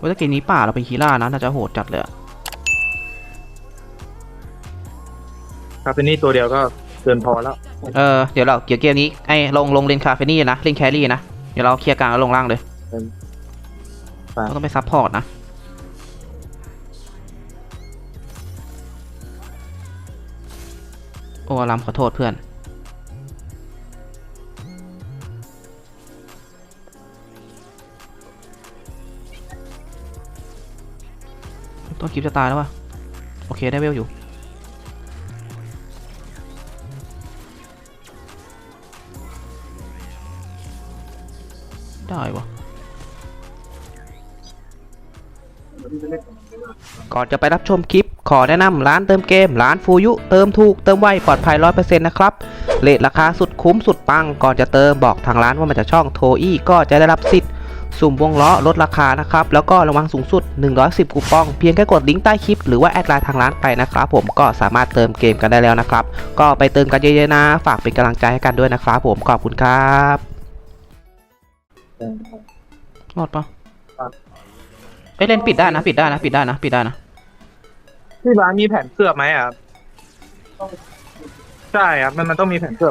ว่าถ้าเกมนี้ป่าเราเป็นคีร่านะน่าจะโหดจัดเลยอะคาเฟนี่ตัวเดียวก็เกินพอแล้ว เออ เดี๋ยวเราเกี่ยวเกมนี้ไอ้ลงลงเลนคาเฟนี่นะเลนแครี่นะ เดี๋ยวเราเคลียร์กลางแล้วลงล่างเลยเราต้องไปซับพอร์ตนะโอ้อารามขอโทษเพื่อน ต้นคลิปจะตายแล้ววะโอเคได้เวลอยู่ ได้วะก่อนจะไปรับชมคลิป ขอแนะนำร้านเติมเกม ร้านฟูยุ เติมถูก เติมไว ปลอดภัย 100%นะครับเลทราคาสุดคุ้มสุดปัง ก่อนจะเติมบอกทางร้านว่ามาจากช่องโทอี้ก็จะได้รับสิทธิ์ สุ่มวงล้อลดราคานะครับ แล้วก็รางวัลสูงสุด 110 คูปอง เพียงแค่กดลิงก์ใต้คลิป หรือว่าแอดไลน์ทางร้านไปนะครับผมก็สามารถเติมเกมกันได้แล้วนะครับ ก็ไปเติมกันเยอะๆนะ ฝากเป็นกำลังใจให้กันด้วยนะครับผมขอบคุณครับรอดปะเอ้ยเล่นปิดได้นะ ปิดได้นะ ปิดได้นะ ปิดได้นะ ที่ร้านมีแผ่นเคลือไหมอะใช่ครับมันมันต้องมีแผ่นเคลือ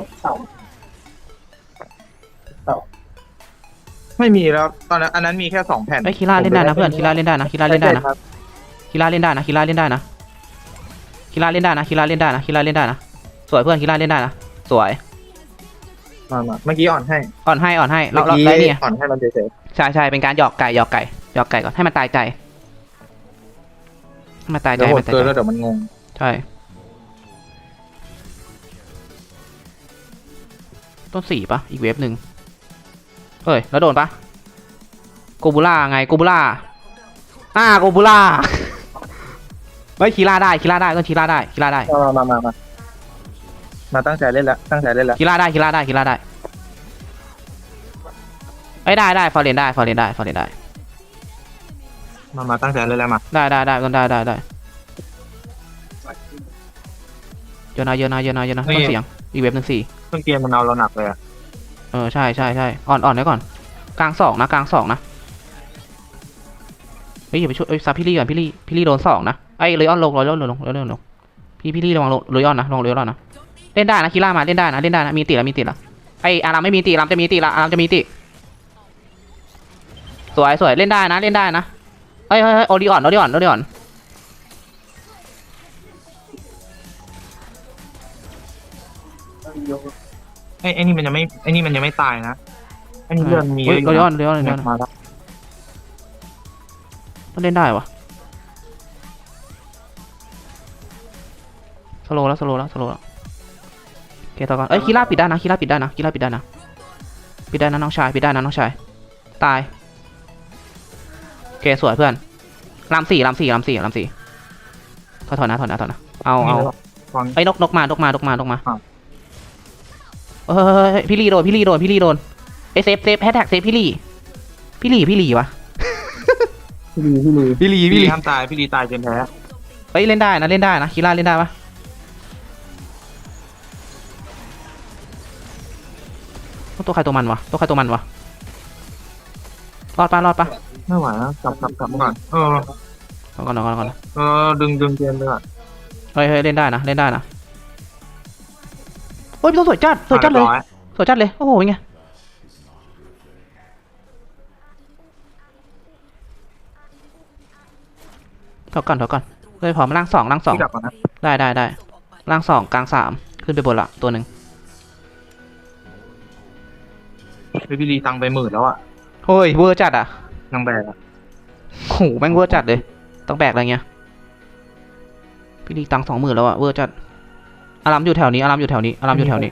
ไม่มีแล้วตอนนั้นอันนั้นมีแค่สองแผ่นเอ้ยคีร่าเล่นได้นะเพื่อนคีร่าเล่นได้นะคีร่าเล่นได้นะใช่ครับคีร่าเล่นได้นะคีร่าเล่นได้นะคีร่าเล่นได้นะคีร่าเล่นได้นะคีร่าเล่นได้นะสวยเพื่อนคีร่าเล่นได้นะสวยมามาเมื่อกี้อ่อนให้อ่อนให้อ่อนให้เราเมื่อเรากี้ได้เนี่ยอ่อนให้มันเฉยใช่ใช่เป็นการหยอกไก่หยอกไก่หยอกไก่ก่อนให้มันตายใจให้มันตายๆใจเดี๋ยวให้โหมัดนตายเกินใจแล้วเดี๋ยวมันงงใช่ต้นสี่ปะอีกเวฟหนึ่ง เฮ้ย แล้วโดนปะโกบูล่าไงโกบูล่าอ่าโกบูล่าเฮ้ยคีร่าได้คีร่าได้ต้นคีร่าได้คีร่าได้มามามามามาตั้งใจเล่นละตั้งใจเล่นละคีร่าได้คีร่าได้คีร่าได้ไอ้ยได้ได้ฟอร์เรนได้ฟอร์เรนได้ฟอร์เรนได้ มามาตั้งใจเล่นแล้วมา ได้ได้ได้ต้นได้ได้ได้เยอะนะเยอะนะเยอะนะเยอะนะต้นเสียงอีกเวฟหนึ่งสี่เครื่องเกมมันเอาเราหนักเลยอะ เออใช่ใช่ใช่อ่อนอ่อนไว้ก่อน กลางสองนะกลางสองนะเฮ้ยอย่าไปช่วยเอ้ยซับพี่ลี่ก่อนพี่ลี่พี่ลี่โดนสองนะไอ้เลยออนลงเลยออนลงเลยออนลงพี่พี่ลี่ระวังลงเลยออนนะลงเลยออนนะเล่นได้นะคีร่ามาเล่นได้นะเล่นได้นะมีติแล้วมีติแล้วไอ้อารามไม่มีติอารามจะมีติละอารามจะมีติสวยสวยเล่นได้นะเล่นได้นะเอ้ยเฮ้ยเฮ้ยโอริออนโอริออนโอริออนไอ้ไอ้นี่มันยังไม่ไอ้นี่มันยังไม่ตายนะไอ้นี่เรื่องมีเฮ้ยเยโออะริยู่ออนโอริออนโอริออน มาแล้วมันเล่นได้วะสโลว์แล้วสโลว์แล้วสโลว์แล้วโอเคต่อก่อนเอ้ยคีร่าปิดได้นะคีร่าปิดได้นะคีร่าปิดได้นะปิดได้นะน้องชายปิดได้นะน้องชายตายโอเคสวยเพื่อนลำสี่ลำสี่ลำสี่ลำสี่ถอยถอยนะถอยนะถอยนะเอาเอาฟังไอ้ยนกนกมานกมานกมานกมาครับ เฮ้ยเฮ้ยเฮ้ยพี่ลีโดนพี่ลีโดนพี่ลีโดนไอยเซฟเซฟแฮชแท็กเซฟพี่ลีพี่ลีพี่ลีวะพี่ลีพี่ลีพี่ลีพี่ลีห้ามตายพี่ลีตายจนแพ้เฮ้ยเล่นได้นะเล่นได้นะคีร่าเล่นได้ปะตัวใครตัวมันวะตัวใครตัวมันวะรอดปะรอดปะไม่ไหวแล้วกลับกลับกลับมาก่อนเออเอาก่อนเอาก่อนเอาก่อน เออดึงดึงเกมไปก่อนเฮ้ยเฮ้ยเล่นได้นะ เล่นได้นะโอ้ยพี่ตัวสวยจัดสวยจัดเลยรีบร้อสวยจัดเลย โอ้โหเป็นไงถอยก่อนถอยก่อนเฮ้ยพร้อมล่างสองล่างสองพี่กลับก่อนนะได้ได้ได้ล่างสองกลางสามขึ้นไปบนละตัวหนึ่งเฮ้ยพี่ลีตังค์ไปหมื่นแล้วอะเฮ้ยเวอร์จัดอะนางแบกอะโอ้โหแม่งเวอร์จัดเลย ต้องแบกอะไรเงี้ยพี่ลีตังสองหมื่นแล้วอะเวอร์จัด อารามอยู่แถวนี้อารามอยู่แถวนี้อารามอยู่แถวนี้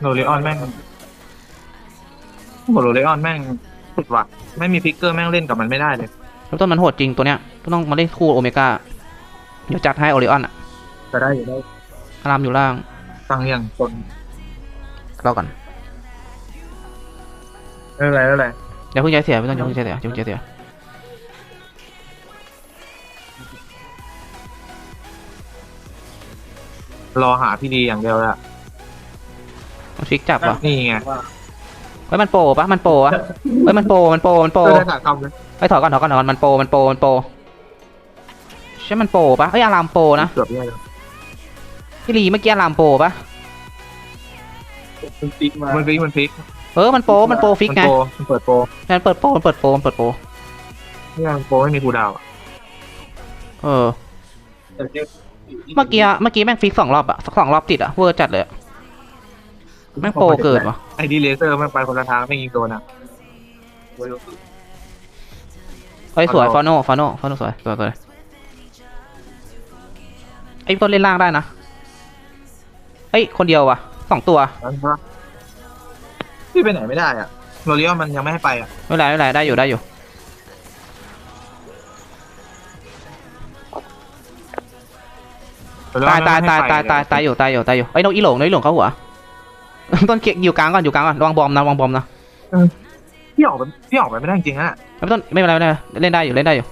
โรเลออนแม่งโอ้โหโรเลออนแม่งสุดว่ะไม่มีฟิกเกอร์แม่งเล่นกับมันไม่ได้เลยแล้วต้นมันโหดจริงตัวเนี้ยต้องมาเล่นคู่โอเมก้าเดี๋ยวจัดให้โอริออนอะจะได้อยู่ได้อารามอยู่ล่างตังค์อย่างจนรอก่อนไม่เป็นไรไม่เป็นไรอย่าเพิ่งใจเสียไม่ต้องอย่าเพิ่งใจเสียอย่าเพิ่งใจเสีย รอหาพี่ดีอย่างเดียวแหละมันฟิกจับว่ะนี่ไงเฮ้ยมันโปรปะมันโปรอะเฮ้ยมันโปรมันโปรมันโปรเออได้ขาดคำเลยเฮ้ยถอยก่อนถอยก่อนถอยก่อนมันโปรมันโปรมันโปรใช่มันโปรปะเฮ้ยอารามโปรนะเกือบแย่แล้วพี่ลีเมื่อกี้อารามโปรปะมันติ๊กมามันฟิกมันฟิกเออมันโปรมันโปรฟิกมันไงโปรมันเปิดโปรมันเปิดโปรมันเปิดโปรมันเปิดโปรเนี่ยโปรไม่มีคูลดาวน์อะเออแต่เจ็บ เมื่อกี้เมื่อกี้แม่งฟิกสองรอบอะสองรอบติดอะเวอร์จัดเลยอะแม่งโปรเกิดวะไอดีเลเซอร์มันไปคนละทางไม่ยิงโดนอะไว้ยกเฮ้ยสวยเอาฟาโน่ฟาโน่ฟาโน่สวยสวยสวยไอ้ต้นเล่นล่างได้นะเอ้ยคนเดียววะสองตัวแล้วใช่ปะพี่ไปไหนไม่ได้อะโรลิออนมันยังไม่ให้ไปอะไม่เป็นไรไม่เป็นไรได้อยู่ได้อยู่ ตาอยนตายไม่ตายให้ไปตายตายตายอยู่ตายอยู่ตายอยู่ไอ้ยนกอีหลงนกอีหลงเข้าหัวต้นเกียอยู่กลางก่อนอยู่กลางก่อนระวังบอมนะระวังบอมนะพี่ออกไปพี่ออกไปไม่ได้จริงๆอะไม่ต้นไม่เป็นไรไม่เป็นไรเล่นได้อยู่เล่นได้อยู่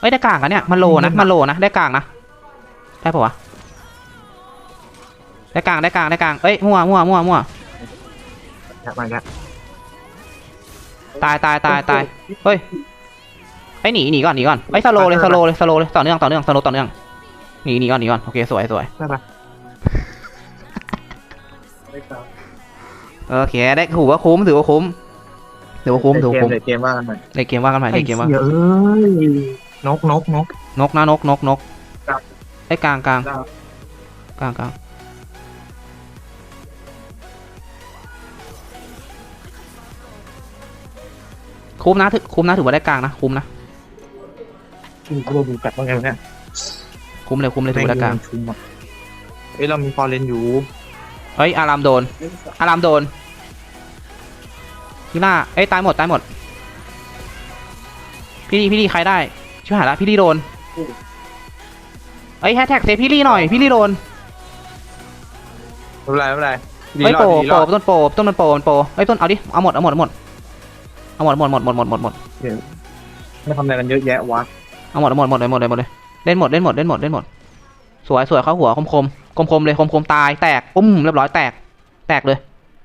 เอ้ยได้กลางกันเนี่ยมันโลนะมันโลนะได้กลางนะได้ปะวะได้กลางได้กลางได้กลางเอ้ยมั่วมั่วมั่วมั่วอยากไปแล้วตายตายตายตายเฮ้ยไอ้ยหนีหนีก่อนหนีก่อนไอ้ยสโลว์เลยสโลว์เลยสโลว์เลยต่อเนื่องต่อเนื่องสโลว์ต่อเนื่องหนีหนีก่อนหนีก่อนโอเคสวยสวยได้ปะไม่ตามโอเคได้ถือว่าคุ้มถือว่าคุ้มถือว่าคุ้มถือว่าคุ้มเดี๋ยวเกมว่ากันใหม่ในเกมว่ากันใหม่ในเกมว่าไอ้หี้ยเอ้ยนกนกนกนกนะนกนกนกไอ้ยกลางกลางดาวกลางกลางคุ้มนะถือคุ้มนะถือว่าได้กลางนะคุ้มนะ ชูโรดูกัดว่าไงวะเนี่ยคุ้มเลยคุ้มเลยถือว่าได้กลางชุมอะเอ้ยเรามีฟอร์เรนอยู่เฮ้ยอารามโดนเล่นสามอารามโดนพี่หน้าเอ้ยตายหมดตายหมด พี่ดีพี่ดีใครได้ชิบหายละพี่ดีโดนเอ้ยแฮชแท็กเซฟพี่ดีหน่อยพี่ดีโดนไม่เป็นไรไม่เป็นไรดีเฮ้ยรอโปรดดีโปรรอดต้นโปรต้นมันโปรมันโปรเฮ้ยต้นเอาดิเอาหมดเอาหมดเอาหมดเอาหมดหมดหมดหมดหมดหมดหมดไม่ทำอะไรกันเยอะแยะวะ เอาหมดเอาหมดหมดเลยหมดเลยหมดเลยเล่นหมดเล่นหมดเล่นหมดเล่นหมด สวยสวยเข้าหัวคมคมคมคมๆเลยคมคมๆตายแตกปุ้มเรียบร้อยแตก แตกเลย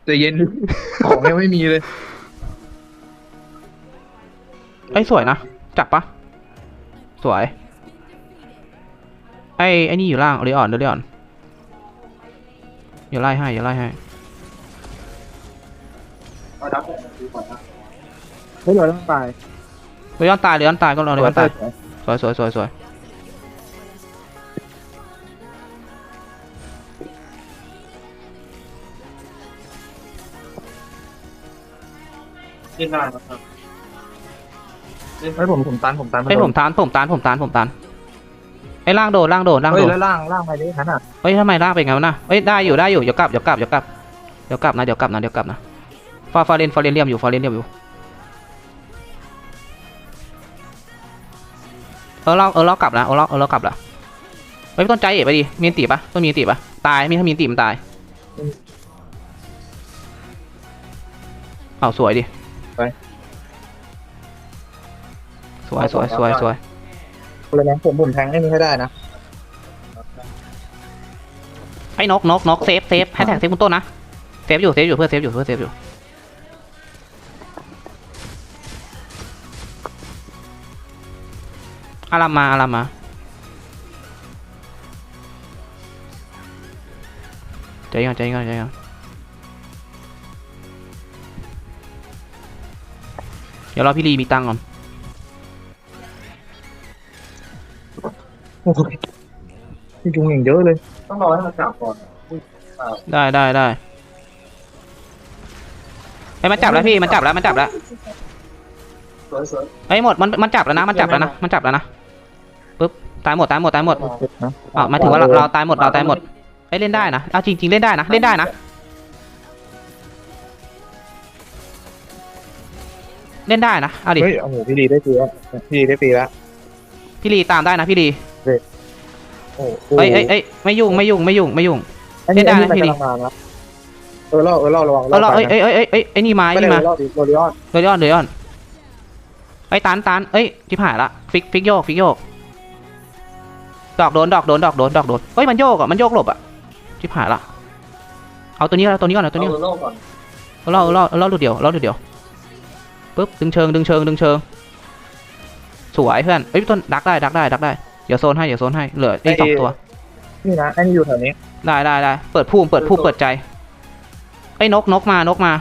ใจเย็น ของยังไม่มีเลยเอ้ยสวยนะจับปะสวย ไอ้ไอ้นี่อยู่ล่างเรียอ่อนเรียอ่อนอย่าไล่ให้อย่าไล่ให้เอาดับดูก่อนนะเฮ้ยเราต้องตายเรียอ่อนตายเรียอ่อนตายก็รอเรียอ่อนตาย สวยสวยสวยสวยเล่นได้นะครับเล่นเฮ้ยผมผมตันผมตันไอ้ยผมตานผมตานผมตานผมตานไอ้ยล่างโดนล่างโดนล่างเฮ้โดยนแล้วล่างล่างไปดิขนาดเฮ้ยทำไมล่างเป็นไงวะนะเฮ้ยได้อยู่ได้อยู่เดี๋ยวกลับเดี๋ยวกลับเดี๋ยวกลับเดี๋ยวกลับนะเดี๋ยวกลับนะเดี๋ยวกลับนะฟาฟาเรนฟาเรนเรียมอยู่ฟาเรนเรียมอยู่ เออเราเออเรากลับนะเออเราเออเรากลับละเฮ้ยต้นใจเอ๋ไปดิมีอันตีปะต้นมีอันตีปะตายมีถ้ามีอันตีมันตายเอาสวยดิสวยสวยสวยสวยเลยนะผมผมแทงให้นี่ให้ได้นะไอ้นกนกนกเซฟเซฟให้แท็กเซฟคุณต้นนะเซฟอยู่เซฟอยู่เพื่อเซฟอยู่เพื่อเซฟอยู่ อารามมาอารามมาใจเย็นก่อนใจเย็นก่อนใจเย็นก่อนเดี๋ยวรอพี่ลีมีตังค์ก่อนโอ้โหพี่จุงอย่างเยอะเลย ต้องรอให้มันกลับก่อนได้ได้ได้ไอ้ยมันจับแล้วพี่มันจับแล้วมันจับแล้วสวยสวยเฮ้ยหมดมันมันจับแล้วนะมันจับแล้วนะมันจับแล้วนะปึ๊บ ตายหมดตายหมดตายหมดนะอะหมายถึงว่าเราเราตายหมดเราตายหมดเอ้ยเล่นได้นะเอาจริงจริงๆเล่นได้นะเล่นได้นะเล่นได้นะเอาดิเฮ้ยโอ้โหพี่ดีได้ตีแล้วพี่ดีได้ตีแล้วพี่ลีตามได้นะพี่ลีโอ้โหเอ้ยเอ้ยเอ้ยไม่ยุ่งไม่ยุ่งไม่ยุ่งไม่ยุ่งอันนี้เล่นได้อันนะนี้พี่มันดีกำลังมานะเออเล่าเออเล่าระวังเออเราไปเอ้ยนะเอ้ยเอ้ยเอ้ยไอ้นี่มาไอ้ไม่นี่ได้มาเล่าดิโรลิออนเดยอนเดยอนไอ้ยตันตันเอ้ยที่ผ่านละฟิกฟิกโยกฟิกโยก ดอกโดนดอกโดนดอกโดนดอกโดนเอ้ยมันโยกอะมันโยกหลบอะชิบหายละเอาตัวนี้เอาตัวนี้ก่อนเอาตัวนี้ก่อนเอาโลก่อนเอาเล่าเอาเล่าเอาเล่าดูเดียวเอาเล่าดูเดียวปึ๊บดึงเชิงดึงเชิงดึงเชิงสวยเพื่อนเอ้ยต้นดักได้ดักได้ดักได้เดี๋ยวโซนให้เดี๋ยวโซนให้เหลือไอ้สองตัวนี่นะไอ้นี่อยู่แถวนี้ได้ได้ได้เปิดภูมิเปิดภูมิเปิดใจไอ้ยนกนกมานกมา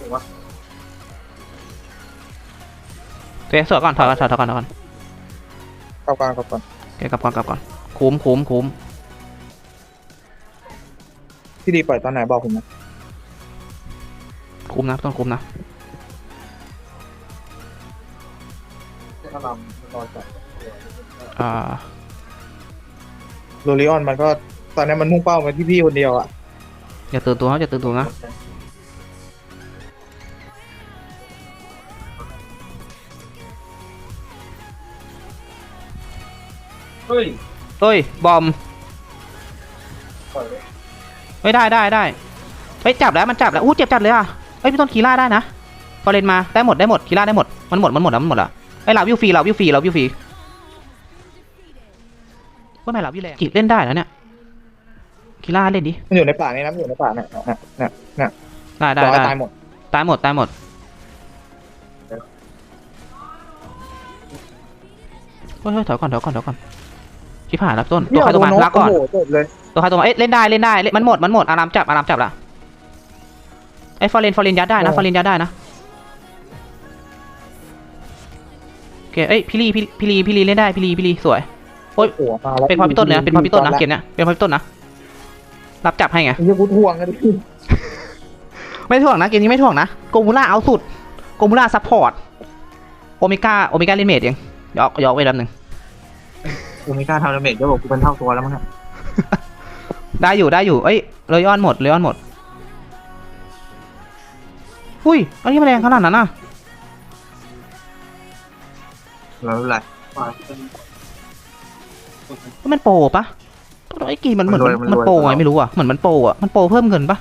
ถือว่าเจ๊สวยก่อนถอยก่อนถอยถอยก่อนถอยก่อน เข้ากลางเข้ากลางเกกลับก่อนกลับก่อนคุ้มคุ้มคุ้มพี่ดีปล่อยตอนไหนบอกผมนะคุ้มนะต้องคุ้มนะจะทำนอนจัดอ่าโรลิออนมันก็ตอนนี้มันมุ่งเป้ามาที่พี่คนเดียวอะอย่าตื่นตัวนะอย่าตื่นตัวนะ ฮ้ยเฮ้ย บอมปล่อยเลยเฮ้ยได้ได้ได้เฮ้ยจับแล้วมันจับแล้วอู้เจ็บจัดเลยอะเฮ้ยพี่ต้นคีล่าได้นะฟอเรนมาได้หมดได้หมดคีล่าได้หมดมันหมดมันหมดแล้วมันหมดละไอ้ยเราวิวฟรีเราวิวฟรีเราวิวฟรีว่าไม่เราวิวแรงจิเล่นได้แล้วเนี่ยคีล่าเล่นดิมันอยู่ในป่านี่นะมันอยู่ในป่าเนี่ยเนี่ยเนี่ยได้ได้รอให้ได้ตายหมดตายหมดตายหมดเฮ้ยเฮ้ยถอยก่อนถอยก่อนถอยก่อน ชิบหายแล้วต้นตัวใครตัวมันลาก่อนโอ้โหจบเลยตัวใครตัวมันเอ้ยเล่นได้เล่นได้เล่นมันหมดมันหมดอารามจับอารามจับละไอ้ฟอร์เรนฟอร์เรนยัดได้นะฟอร์เรนยัดได้นะโอเคเอ้ยพี่ลีพี่พี่ลีพี่ลีเล่นได้พี่ลีพี่ลีสวยโอ้ยโอ้โหมาแล้วเป็นเพราะพี่ต้นเลยนะเป็นเพราะพี่ต้นนะเกมเนี้ยเป็นเพราะพี่ต้นนะรับจับให้ไงไอ้เหี้ยกูทวงกันดิไม่ถ่วงนะเกมนี้ไม่ถ่วงนะโกมูล่าเอาสุดโกมูล่าซัพพอร์ตโอเมก้าโอเมก้าเล่นเมดยังยอกยอกไว้แป๊บนึง กูไม่กล้าทำดาเมจก็บอกกูเป็นเท่าตัวแล้วมั้งเนี่ยได้อยู่ได้อยู่ เอ้ยเลยออนหมดเลยออนหมด อุ้ยอันนี้มันแรงขนาดนั้นน่ะแล้วอะไรปล่อยเป็นมันโปรปะไอ้กีมันเหมือนมันมันโปรไงไม่รู้อะ เหมือนมันโปรอะ มันโปรเพิ่มเงินปะ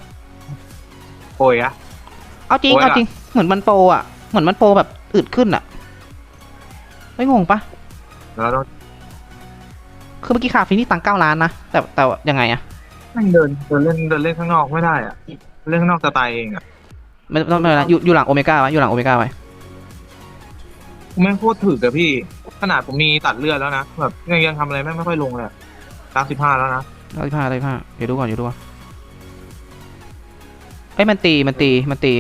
โอ้ยอะเอาจริงโอ้ยเอาอะจริง เหมือนมันโปรอะ เหมือนมันโปรแบบอึดขึ้นอะ ไม่งงปะแล้วต้อง คือเมื่อกี้คาฟินี่ตังค์เก้าล้านนะ แต่แต่ว่ายังไงอะนั่งเดินเดินเล่นเดินเล่นข้างนอกไม่ได้อะเล่นข้างนอกจะตายเองอะไม่ไม่ไม่เป็นไรอยู่อยู่หลังโอเมก้าไว้อยู่หลังโอเมก้าไว้กูแม่งโคตรถึกอะพี่ ขนาดผมมีตัดเลือดแล้วนะแบบยังยังทำอะไรแม่งไม่ค่อยลงเลยสามสิบห้าแล้วนะร้อยผ้าร้อยผ้าเดี๋ยวดูก่อนเดี๋ยวดูก่อนเอ้ยมันตีมันตีมันตี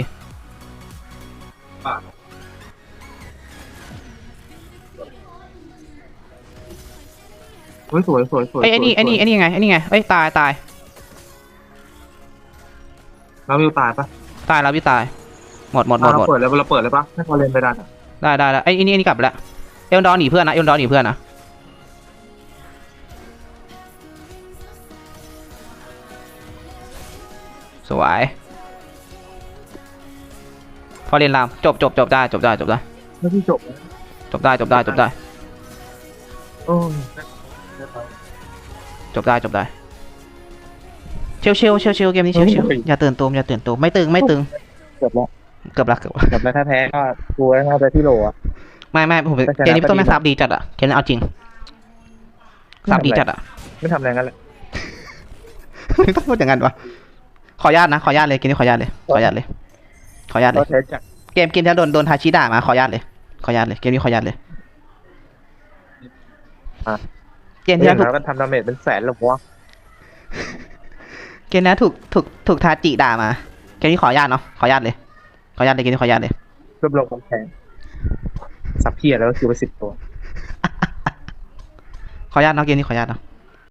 เฮ้ยสวยสวยสวยเอ้ยไอ้นี่สวยไอ้นี่ไอ้นี่ไงไอ้นี่ไงเอ้ยตายตายแล้ววิวตายปะตายแล้วพี่ตาย หมดหมดหมดเราหมดเปิดเลยเราเปิดเลยปะให้เขาเล่นไปได้อะได้ได้ได้ไอ้ยนี่ไอ้นี่กลับไปแล้วเอลดอนหนีเพื่อนนะเอลดอนหนีเพื่อนนะสวยพอเรียนรามจบจบจบได้จบได้จบได้ไม่ที่จบนะจบได้จบได้จบได้ โอ้ย จบได้จบได้ เชลเชลเชลเชลเกมนี้เชลเชลอย่าตื่นตูมอย่าตื่นตูมไม่ตึงไม่ตึงจบแล้วเกือบละเกือบละจบแล้วถ้าแพ้ก็กูไว้น่าจะที่โหลอะไม่ไม่ผมแต่ชนะเกมนี้พี่ต้นก็ดีแม่งซับดีจัดอะเกมนี้เอาจริงซับดีจัดอะไม่ทำอะไรงั้นแหละไม่ต้องพูดอย่างนั้นวะขออนุญาตนะ ขออนุญาตเลยเกมนี้ขออนุญาตเลยขออนุญาตเลย ขออนุญาตเลเรายใช้จากเกมเกมที่แล้วโดนโดนทาชิด่ามาขออนุญาตเลยขออนุญาตเลยเกมนี้ขออนุญาตเลย เกมที่อแล้ย่าวงถูกนั้นก็ทำดาเมจเป็นแสนหรอกวะเกมนี้ถูกถูกถูกทาจิด่ามาเกมนี้ขออนุญาตเนาะขออนุญาตเลย ขออนุญาตเลยเกมนี้ขออนุญาตเลยรวบรวมกำแพงซับเพียแล้วก็คิวไปสิบตัว ขออนุญาตเนาะเกมนี้ขออนุญาตเนาะ